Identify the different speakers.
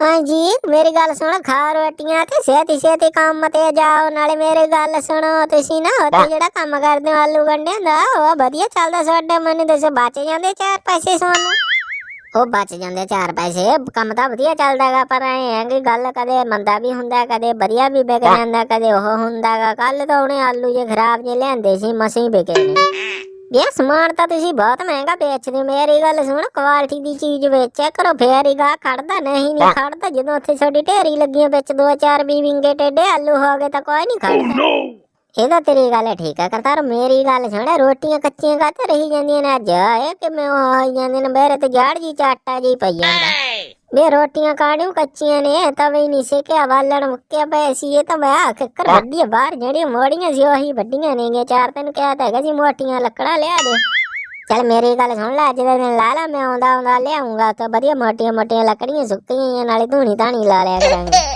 Speaker 1: ਹਾਂਜੀ ਮੇਰੀ ਗੱਲ ਸੁਣੋ ਖਾ ਰੋਟੀਆਂ ਤੇ ਛੇਤੀ ਛੇਤੀ ਕੰਮ ਤੇ ਜਾਓ ਨਾਲੇ ਮੇਰੀ ਗੱਲ ਸੁਣੋ ਤੁਸੀਂ ਨਾ ਉੱਥੇ ਜਿਹੜਾ ਕੰਮ ਕਰਦੇ ਹੋ ਆਲੂ ਗੰਢਿਆਂ ਦਾ ਉਹ ਵਧੀਆ ਚੱਲਦਾ ਤੁਹਾਡੇ ਮੈਨੂੰ ਦੱਸੋ ਬਚ ਜਾਂਦੇ ਚਾਰ ਪੈਸੇ ਸੋਨੂੰ ਉਹ ਬਚ ਜਾਂਦੇ ਚਾਰ ਪੈਸੇ ਕੰਮ ਤਾਂ ਵਧੀਆ ਚੱਲਦਾਗਾ ਪਰ ਐ ਹੈ ਕਿ ਗੱਲ ਕਦੇ ਮੰਦਾ ਵੀ ਹੁੰਦਾ ਕਦੇ ਵਧੀਆ ਵੀ ਵਿਕ ਜਾਂਦਾ ਕਦੇ ਉਹ ਹੁੰਦਾਗਾ। ਕੱਲ ਤਾਂ ਉਹਨੇ ਆਲੂ ਜੇ ਖਰਾਬ ਜੇ ਲਿਆਂਦੇ ਸੀ ਮਸੀਂ ਵਿਕੇ ਨੇ। ਇਹ ਸਮਾਨ ਤਾਂ ਤੁਸੀਂ ਬਹੁਤ ਮਹਿੰਗਾ ਵੇਚਦੇ ਹੋ। ਮੇਰੀ ਗੱਲ ਸੁਣ ਕੁਆਲਿਟੀ ਦੀ ਚੀਜ਼ ਵੇਚਿਆ ਕਰੋ ਫੇਰ ਹੀ ਗਾ ਖੜਦਾ ਨਹੀਂ ਨਹੀਂ ਖੜਦਾ। ਜਦੋਂ ਉੱਥੇ ਛੋਟੀ ਢੇਰੀ ਲੱਗੀਆਂ ਵਿੱਚ ਦੋ ਚਾਰ ਵੀ ਵਿੰਗੇ ਟੇਡੇ ਆਲੂ ਹੋ ਗਏ ਤਾਂ ਕੋਈ ਨਹੀਂ ਖੜਦਾ। ਇਹਦਾ ਤੇਰੀ ਗੱਲ ਠੀਕ ਹੈ ਕਰਤਾਰ ਮੇਰੀ ਗੱਲ ਸੁਣ ਰੋਟੀਆਂ ਕੱਚੀਆਂ ਕਾਤੇ ਰਹੀ ਜਾਂਦੀਆਂ ਨੇ? ਅੱਜ ਇਹ ਕਿਵੇਂ ਉਹ ਹੋਈ ਜਾਂਦੀਆਂ ਨੇ ਮੇਰੇ ਤੇ ਜਾੜ ਜੀ ਚਾਟਾ ਜੀ ਪਈ ਜਾਂਦਾ। ਵੇ ਰੋਟੀਆਂ ਕਾੜਿਓ ਕੱਚੀਆਂ ਨੇ ਤਵੇ ਨਹੀਂ ਸੇਕਿਆ ਵਾਲਣ ਮੁੱਕਿਆ ਪਏ ਸੀ ਇਹ ਤਾਂ ਮੈਂ ਕਿੱਕਰ ਵੱਡੀ ਬਾਹਰ ਜਿਹੜੀਆਂ ਮੋੜੀਆਂ ਸੀ ਉਹੀ ਵੱਡੀਆਂ ਨੇਗੇ ਚਾਰ ਤੈਨੂੰ ਕਿਹਾ ਤਾਂ ਹੈਗਾ ਸੀ ਮੋਟੀਆਂ ਲੱਕੜਾਂ ਲਿਆ ਦੇ। ਚੱਲ ਮੇਰੀ ਗੱਲ ਸੁਣ ਲੈ ਅੱਜ ਦੇ ਦਿਨ ਲਾ ਲਾ ਮੈਂ ਆਉਂਦਾ ਆਉਂਦਾ ਲਿਆਉਂਗਾ ਤਾਂ ਵਧੀਆ ਮੋਟੀਆਂ ਮੋਟੀਆਂ ਲੱਕੜੀਆਂ ਸੁੱਕੀਆਂ ਨਾਲੇ ਧੂਣੀ ਧਾਣੀ ਲਾ ਲਿਆ ਕਰਾਂਗੇ।